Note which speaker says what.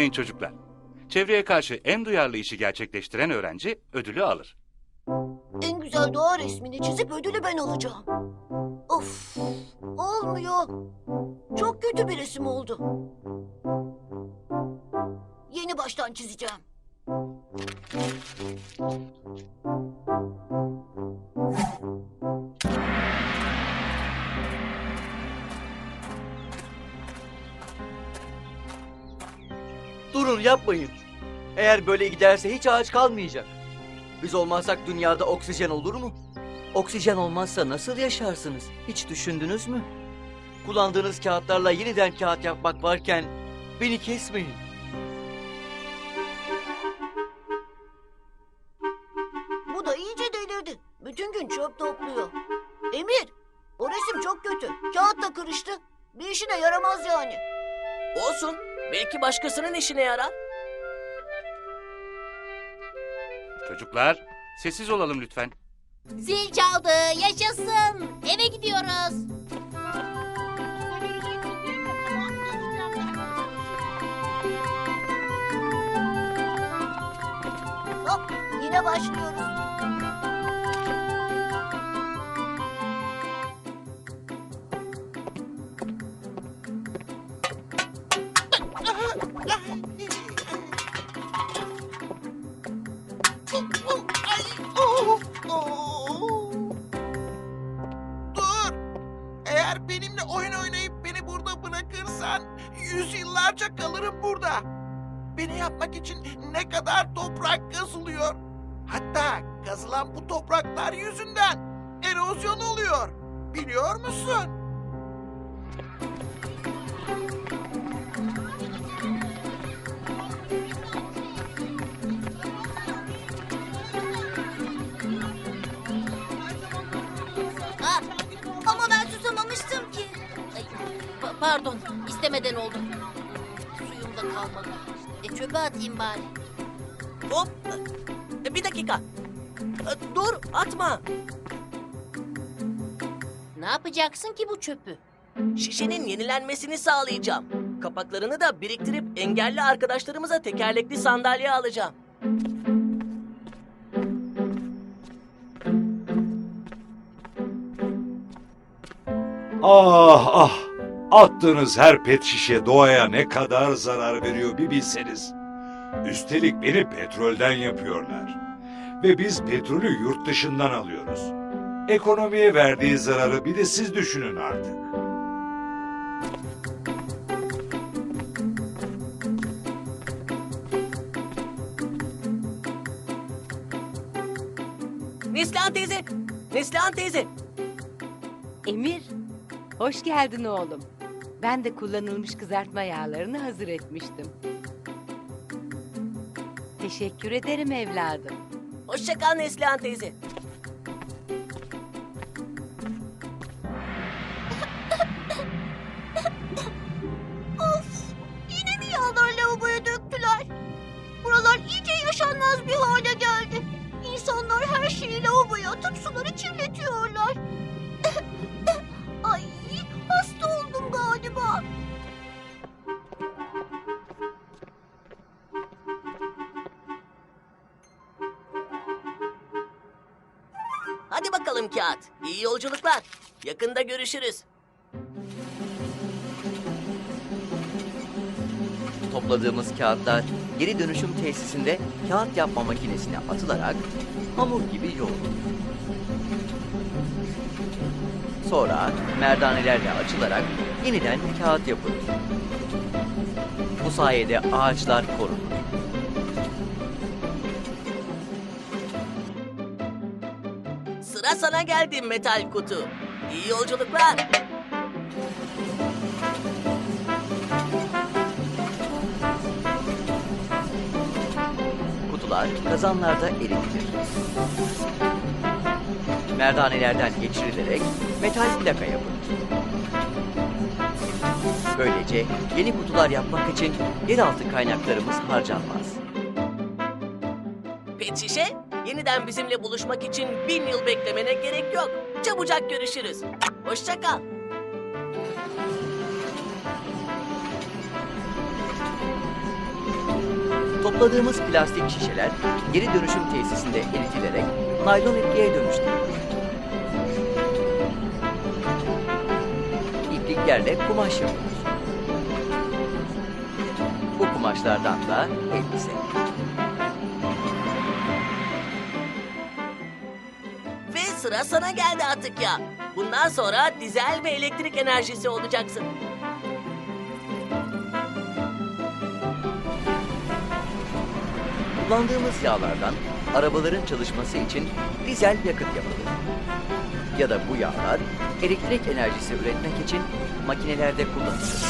Speaker 1: unutmayın çocuklar. Çevreye karşı en duyarlı işi gerçekleştiren öğrenci ödülü alır.
Speaker 2: En güzel doğa resmini çizip ödülü ben alacağım. Of, olmuyor. Çok kötü bir resim oldu. Yeni baştan çizeceğim.
Speaker 3: Durun yapmayın. Eğer böyle giderse hiç ağaç kalmayacak. Biz olmazsak dünyada oksijen olur mu? Oksijen olmazsa nasıl yaşarsınız? Hiç düşündünüz mü? Kullandığınız kağıtlarla yeniden kağıt yapmak varken beni kesmeyin.
Speaker 2: Bu da iyice delirdi. Bütün gün çöp topluyor. Emir, o resim çok kötü. Kağıtla kırıştı. Bir işine yaramaz yani.
Speaker 4: Olsun. Belki başkasının işine yarar.
Speaker 1: Çocuklar, sessiz olalım lütfen.
Speaker 5: Zil çaldı. Yaşasın. Eve gidiyoruz.
Speaker 2: Hop, yine başlıyoruz.
Speaker 6: Dur! Eğer benimle oyun oynayıp beni burada bırakırsan yüzyıllarca kalırım burada. Beni yapmak için ne kadar toprak kazılıyor. Hatta kazılan bu topraklar yüzünden erozyon oluyor. Biliyor musun?
Speaker 5: Pardon. istemeden oldu. Suyum da kalmadı. E çöpe atayım bari.
Speaker 4: Hop. E, Bir dakika. E, Dur atma.
Speaker 5: Ne yapacaksın ki bu çöpü?
Speaker 4: Şişenin yenilenmesini sağlayacağım. Kapaklarını da biriktirip engelli arkadaşlarımıza tekerlekli sandalye alacağım.
Speaker 7: Ah ah! Attığınız her pet şişe doğaya ne kadar zarar veriyor bir bilseniz. Üstelik beni petrolden yapıyorlar. Ve biz petrolü yurt dışından alıyoruz. Ekonomiye verdiği zararı bir de siz düşünün artık.
Speaker 4: Neslihan teyze. Neslihan teyze.
Speaker 8: Emir, hoş geldin oğlum. Ben de kullanılmış kızartma yağlarını hazır etmiştim. Teşekkür ederim evladım.
Speaker 4: Hoşça kal Neslihan teyze.
Speaker 2: Of, yine mi yağlar lavaboya döktüler? Buralar iyice yaşanmaz bir hale geldi. İnsanlar her şeyi lavaboya atıp suları kirletiyorlar.
Speaker 4: Hadi bakalım kağıt. İyi yolculuklar. Yakında görüşürüz.
Speaker 3: Topladığımız kağıtlar geri dönüşüm tesisinde kağıt yapma makinesine atılarak hamur gibi yoğrulur. Sonra merdanelerle açılarak yeniden kağıt yapılır. Bu sayede ağaçlar korunur.
Speaker 4: Sıra sana geldi metal kutu. İyi yolculuklar.
Speaker 3: Kutular kazanlarda eritilir. Merdanelerden geçirilerek metal plaka yapılır. Böylece yeni kutular yapmak için yeraltı kaynaklarımız harcanmaz.
Speaker 4: Pet şişe, yeniden bizimle buluşmak için bin yıl beklemene gerek yok. Çabucak görüşürüz. Hoşça kal.
Speaker 3: Topladığımız plastik şişeler geri dönüşüm tesisinde eritilerek naylon ipliğe dönüştürülür. İpliklerle kumaş yapılır. Bu kumaşlardan da elbise.
Speaker 4: Sıra sana geldi artık ya. Bundan sonra dizel ve elektrik enerjisi olacaksın.
Speaker 3: Kullandığımız yağlardan arabaların çalışması için dizel yakıt yapılır. Ya da bu yağlar elektrik enerjisi üretmek için makinelerde kullanılır.